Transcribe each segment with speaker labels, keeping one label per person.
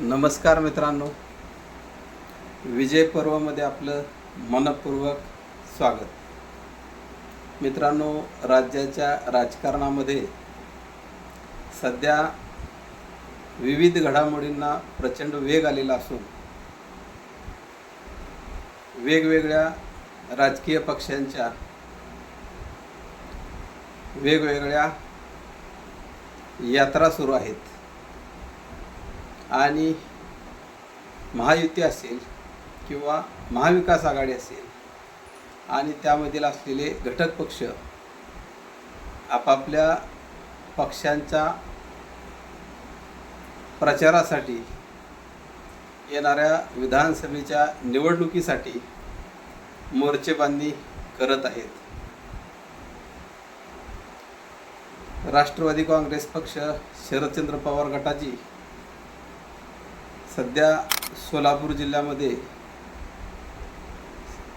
Speaker 1: नमस्कार मित्रांनो. विजय पर्वामध्ये आपलं मनपूर्वक स्वागत. मित्रांनो राज्याच्या राजकारणामध्ये सध्या विविध घडामोडींना प्रचंड वेग आलेला असून वेगवेगळ्या राजकीय पक्षांच्या वेगवेगळ्या यात्रा सुरू आहेत. आणि महायुती असेल किंवा महाविकास आघाडी असेल आणि त्यामधील असलेले घटक पक्ष आपापल्या पक्षांच्या प्रचारासाठी येणाऱ्या विधानसभेच्या निवडणुकीसाठी मोर्चेबांधणी करत आहेत. राष्ट्रवादी काँग्रेस पक्ष शरदचंद्र पवार गटाची सध्या सोलापूर जिल्ह्यामध्ये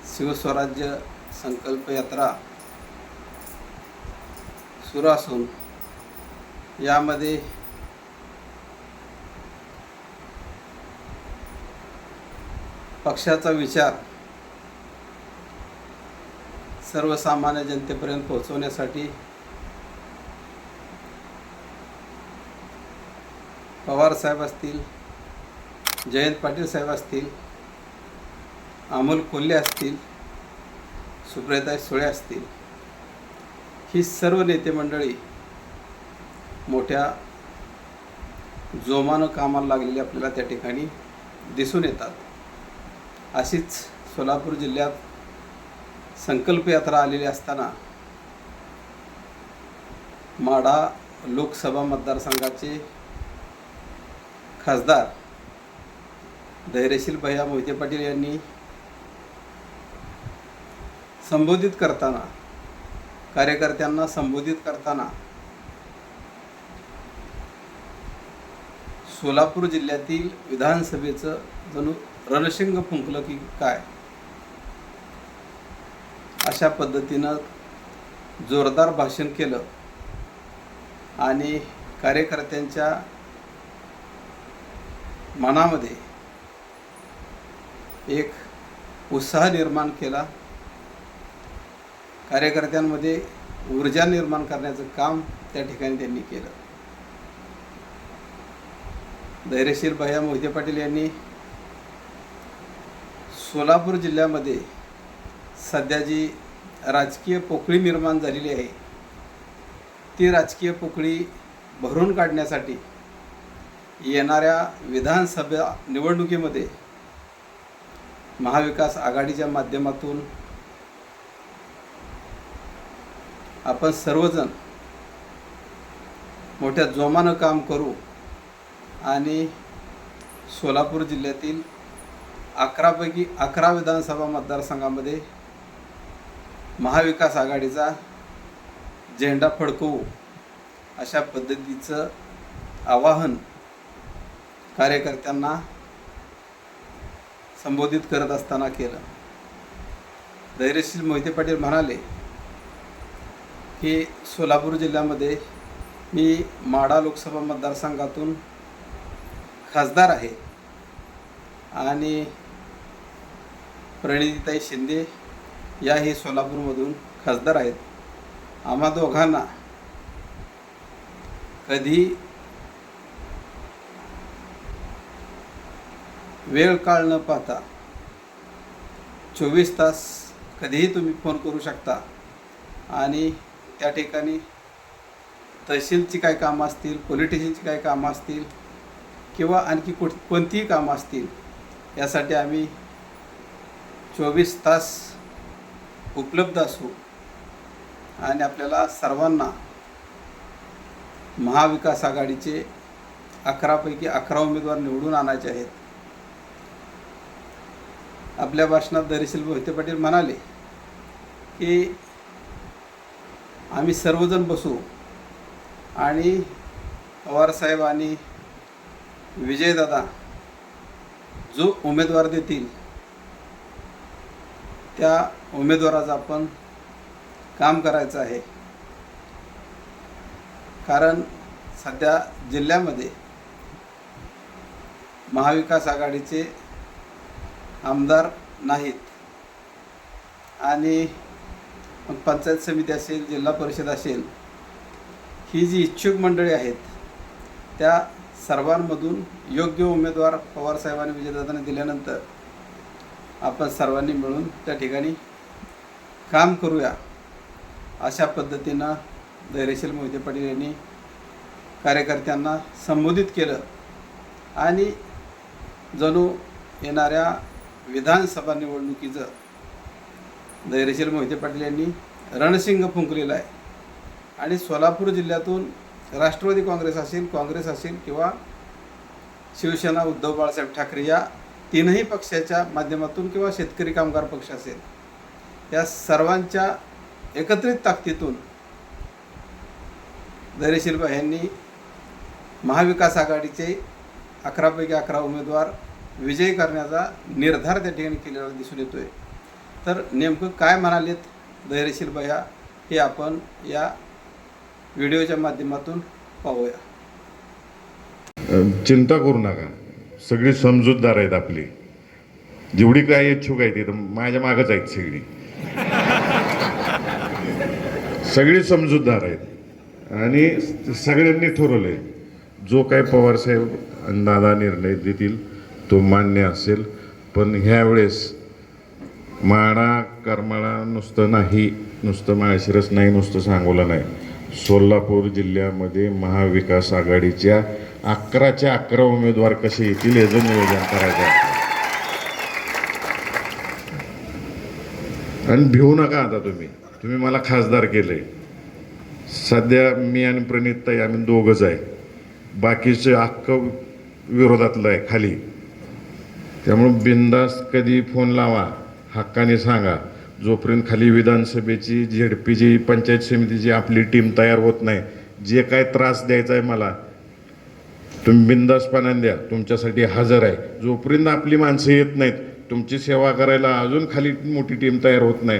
Speaker 1: शिवस्वराज्य संकल्प यात्रा सुरू असून यामध्ये पक्षाचा विचार सर्वसामान्य जनतेपर्यंत पोहोचवण्यासाठी पवार साहेब असतील जयंत पाटील साहेब असतील अमोल कोल्हे असतील सुप्रियाताई सुळे असतील ही सर्व नेते मंडळी मोठ्या जोमानं कामाला लागलेली आपल्याला त्या ठिकाणी दिसून येतात. अशीच सोलापूर जिल्ह्यात संकल्प यात्रा आलेली असताना माढा लोकसभा मतदारसंघाचे खासदार धैर्यशील भैया मोहिते पाटील यांनी संबोधित करताना कार्यकर्त्यांना संबोधित करताना सोलापूर जिल्ह्यातील विधानसभेचं जणू रणशिंग फुंकलं की काय? अशा पद्धतीनं जोरदार भाषण केलं आणि कार्यकर्त्यांच्या मनामध्ये एक उत्साह निर्माण केला. कार्यकर्त्यांमध्ये ऊर्जा निर्माण करण्याचं काम त्या ठिकाणी त्यांनी केलं. धैर्यशील भैया मोहिते पाटील यांनी सोलापूर जिल्ह्यामध्ये सध्या जी राजकीय पोकळी निर्माण झालेली आहे ती राजकीय पोकळी भरून काढण्यासाठी येणाऱ्या विधानसभा निवडणुकीमध्ये महाविकास आघाडीच्या माध्यमातून आपण सर्वजण मोठ्या जोमानं काम करू आणि सोलापूर जिल्ह्यातील अकरापैकी अकरा विधानसभा मतदारसंघामध्ये महाविकास आघाडीचा झेंडा फडकवू अशा पद्धतीचं आवाहन कार्यकर्त्यांना संबोधित करत असताना केलं. धैर्यशील मोहिते पाटील म्हणाले की सोलापूर जिल्ह्यामध्ये मी माढा लोकसभा मतदारसंघातून खासदार आहे आणि प्रणितीताई शिंदे याही सोलापूरमधून खासदार आहेत. आम्हा दोघांना कधी वेळ काळ न पाहता. चोवीस तास कधीही तुम्ही फोन करू शकता. आणि त्या ठिकाणी तहसीलची काय कामं असतील पोलिटिशनची काय कामं असतील किंवा आणखी कुठ कोणतीही कामं असतील यासाठी आम्ही चोवीस तास उपलब्ध असू. आणि आपल्याला सर्वांना महाविकास आघाडीचे अकरापैकी अकरा उमेदवार निवडून आणायचे आहेत. आपल्या भाषणात दरीशील मोहिते पाटील म्हणाले की आम्ही सर्वजण बसू आणि पवारसाहेब आणि विजयदादा जो उमेदवार देतील त्या उमेदवाराचं आपण काम करायचं आहे. कारण सध्या जिल्ह्यामध्ये महाविकास आघाडीचे आमदार नाहीत. आणि मग पंचायत समिती असेल जिल्हा परिषद असेल ही जी इच्छुक मंडळी आहेत त्या सर्वांमधून योग्य उमेदवार पवारसाहेबांनी विजयदादांनी दिल्यानंतर आपण सर्वांनी मिळून त्या ठिकाणी काम करूया अशा पद्धतीनं धैर्यशील मोहिते पाटील यांनी कार्यकर्त्यांना संबोधित केलं. आणि जणू येणाऱ्या विधानसभा निवडणुकीचं धैर्यशील मोहिते पाटील यांनी रणशिंग फुंकलेलं आहे. आणि सोलापूर जिल्ह्यातून राष्ट्रवादी काँग्रेस असेल काँग्रेस असेल किंवा शिवसेना उद्धव बाळासाहेब ठाकरे या तीनही पक्षाच्या माध्यमातून किंवा शेतकरी कामगार पक्ष असेल या सर्वांच्या एकत्रित ताकदीतून धैर्यशील यांनी महाविकास आघाडीचे अकरापैकी अकरा उमेदवार विजयी करण्याचा निर्धार त्या ठिकाणी केलेला दिसून येतो आहे तर नेमकं काय म्हणालेत धैर्यशील भैया हे आपण या व्हिडिओच्या माध्यमातून पाहूया.
Speaker 2: चिंता करू नका. सगळी समजूतदार आहेत आपली. जेवढी काय इच्छुक आहेत तर माझ्या मागच आहेत सगळी. सगळी समजूतदार आहेत. आणि सगळ्यांनी ठरवलंय जो काय पवारसाहेब साहेब दादा निर्णय देतील तो मान्य असेल पण ह्यावेळेस माळा करमाळा नुसतं नाही नुसतं माळशिरस नाही नुसतं सांगोला नाही. सोलापूर जिल्ह्यामध्ये महाविकास आघाडीच्या अकराच्या अकरा उमेदवार कसे येतील याचं नियोजन करायचं आहे. आणि भिवू नका आता तुम्ही. तुम्ही मला खासदार केले सध्या मी आणि प्रणित ताई आम्ही दोघंच आहे. बाकीचे अख्खं विरोधातलं आहे खाली. त्यामुळे बिंदास कधी फोन लावा हक्काने सांगा. जोपर्यंत खाली विधानसभेची झेडपीची पंचायत समितीची आपली टीम तयार होत नाही जे काय त्रास द्यायचा आहे मला तुम्ही बिंदासपणाने द्या. तुमच्यासाठी हजर आहे. जोपर्यंत आपली माणसं येत नाहीत तुमची सेवा करायला अजून खाली मोठी टीम तयार होत नाही.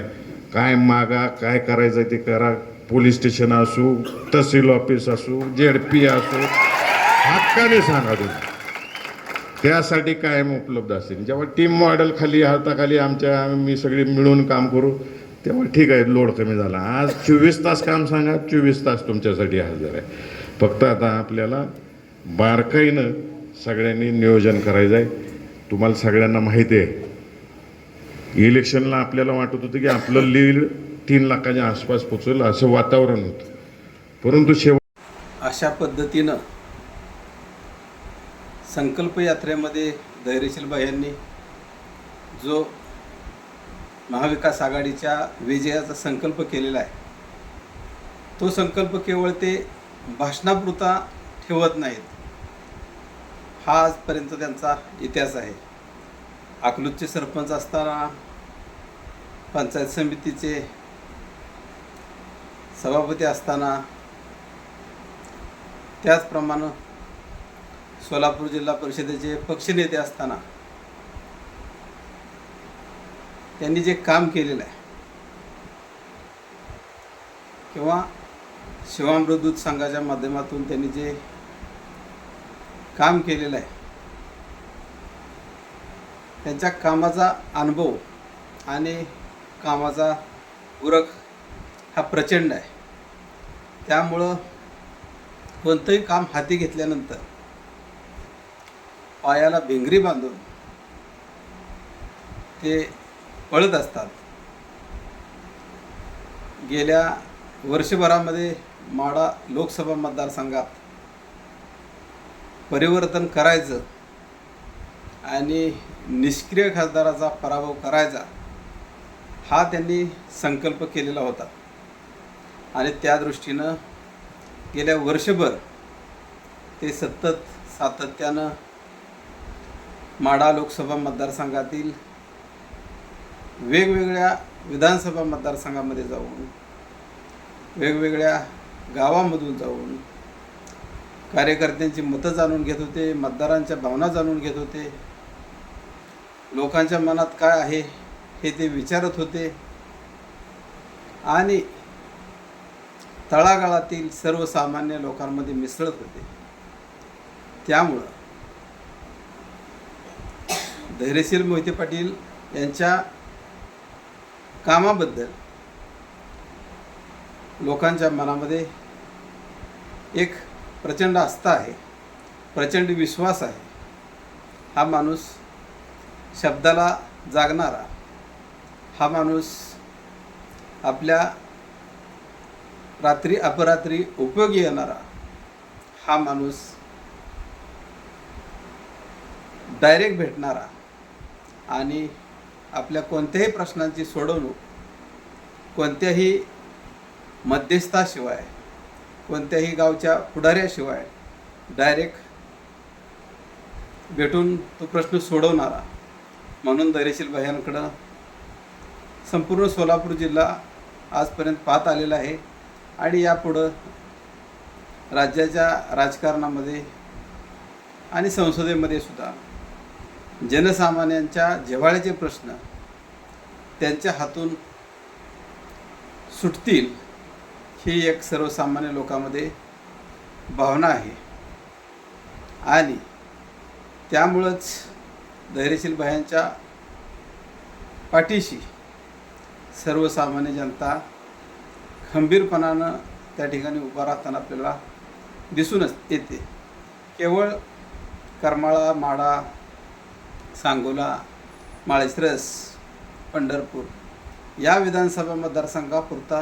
Speaker 2: काय मागा काय करायचं आहे ते करा. पोलीस स्टेशन असू तहसील ऑफिस असू झेडपी असू हक्काने सांगा तुम्ही. त्यासाठी कायम उपलब्ध असेल. जेव्हा टीम मॉडेल खाली हाताखाली आमच्या मी सगळी मिळून काम करू तेव्हा ठीक आहे लोड कमी झाला. आज चोवीस तास काम सांगा चोवीस तास तुमच्यासाठी हजर आहे. फक्त आता आपल्याला बारकाईनं सगळ्यांनी नियोजन करायचं आहे तुम्हाला सगळ्यांना माहिती आहे. इलेक्शनला आपल्याला वाटत होतं की आपलं लीड तीन लाखाच्या आसपास पोचेल असं वातावरण होतं. परंतु शेवट
Speaker 1: अशा पद्धतीनं संकल्प यात्रेमध्ये धैर्यशील यांनी जो महाविकास आघाडीच्या विजयाचा संकल्प केलेला आहे तो संकल्प केवळ ते भाषणापुरता ठेवत नाहीत. हा आजपर्यंत त्यांचा इतिहास आहे. अकलूजचे सरपंच असताना पंचायत समितीचे सभापती असताना त्याचप्रमाणे सोलापूर जिल्हा परिषदेचे पक्षनेते असताना त्यांनी जे काम केलेलं आहे किंवा शिवामृदूत संघाच्या माध्यमातून त्यांनी जे काम केलेलं आहे त्यांच्या कामाचा अनुभव आणि कामाचा उरक हा प्रचंड आहे. त्यामुळं कोणतंही काम हाती घेतल्यानंतर पायाला भिंगरी बांधून ते पळत असतात. गेल्या वर्षभरामध्ये माडा लोकसभा मतदारसंघात परिवर्तन करायचं आणि निष्क्रिय खासदाराचा पराभव करायचा हा त्यांनी संकल्प केलेला होता. आणि त्या दृष्टीनं गेल्या वर्षभर ते सतत सातत्यानं माडा लोकसभा मतदारसंघातील वेगवेगळ्या विधानसभा मतदारसंघामध्ये जाऊन वेगवेगळ्या गावामधून जाऊन कार्यकर्त्यांची मतं जाणून घेत होते मतदारांच्या भावना जाणून घेत होते. लोकांच्या मनात काय आहे हे ते विचारत होते. आणि तळागाळातील सर्वसामान्य लोकांमध्ये मिसळत होते. त्यामुळं धैर्यशील मोहिते पाटील यांच्या कामाबद्दल लोकांच्या मनामध्ये एक प्रचंड आस्था आहे प्रचंड विश्वास आहे. हा माणूस शब्दाला जागणारा हा माणूस आपल्या रात्री अपरात्री उपयोगी येणारा हा माणूस डायरेक्ट भेटणारा आणि आपल्या कोणत्याही प्रश्नांची सोडवणूक कोणत्याही मध्यस्थाशिवाय कोणत्याही गावच्या पुढाऱ्याशिवाय डायरेक्ट भेटून तो प्रश्न सोडवणारा म्हणून दरेशील भयांकडं संपूर्ण सोलापूर जिल्हा आजपर्यंत पाहत आलेला आहे. आणि यापुढं राज्याच्या राजकारणामध्ये आणि संसदेमध्ये सुद्धा जनसामान्यांच्या जिव्हाळ्याचे प्रश्न त्यांच्या हातून सुटतील ही एक सर्वसामान्य लोकांमध्ये भावना आहे. आणि त्यामुळंच धैर्यशील भायांच्या पाठीशी सर्वसामान्य जनता खंबीरपणानं त्या ठिकाणी उभा राहताना आपल्याला दिसूनच येते. केवळ करमाळा माडा सांगोला माळशिरस पंढरपूर या विधानसभा मतदारसंघापुरता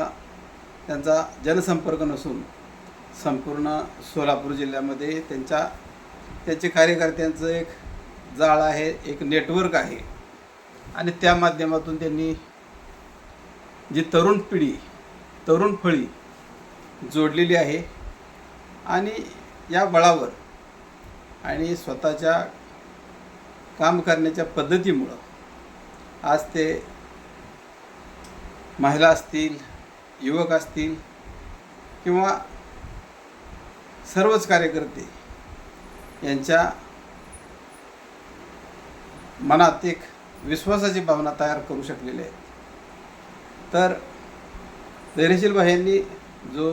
Speaker 1: त्यांचा जनसंपर्क नसून संपूर्ण सोलापूर जिल्ह्यामध्ये त्यांच्या त्यांचे कार्यकर्त्यांचं एक जाळ आहे एक नेटवर्क आहे. आणि त्या माध्यमातून त्यांनी जी तरुण पिढी तरुण फळी जोडलेली आहे. आणि या बळावर आणि स्वतःच्या काम करण्याच्या पद्धतीमुळं आज ते महिला असतील युवक असतील किंवा सर्वच कार्यकर्ते यांच्या मनात एक विश्वासाची भावना तयार करू शकलेले आहेत. तर धैर्यशील यांनी जो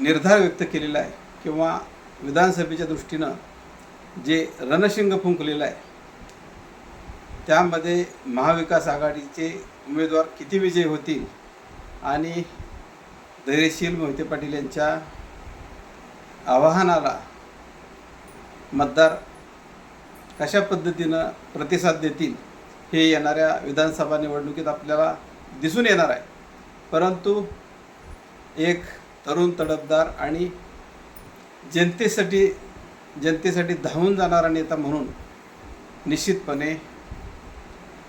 Speaker 1: निर्धार व्यक्त केलेला आहे किंवा विधानसभेच्या दृष्टीनं जे रणशिंग फुंकलेलं आहे त्यामध्ये महाविकास आघाडीचे उमेदवार किती विजयी होतील आणि धैर्यशील मोहिते पाटील यांच्या आवाहनाला मतदार कशा पद्धतीनं प्रतिसाद देतील हे येणाऱ्या विधानसभा निवडणुकीत आपल्याला दिसून येणार आहे. परंतु एक तरुण तडफदार आणि जनतेसाठी जनतेसाठी धावून जाणारा नेता म्हणून निश्चितपणे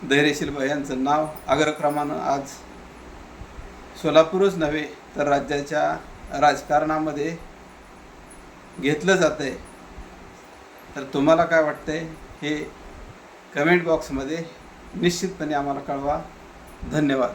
Speaker 1: धैर्यशील यांचं नाव अग्रक्रमानं आज सोलापूरच नव्हे तर राज्याच्या राजकारणामध्ये घेतलं जातं आहे तर तुम्हाला काय वाटतंय हे कमेंट बॉक्समध्ये निश्चितपणे आम्हाला कळवा. धन्यवाद.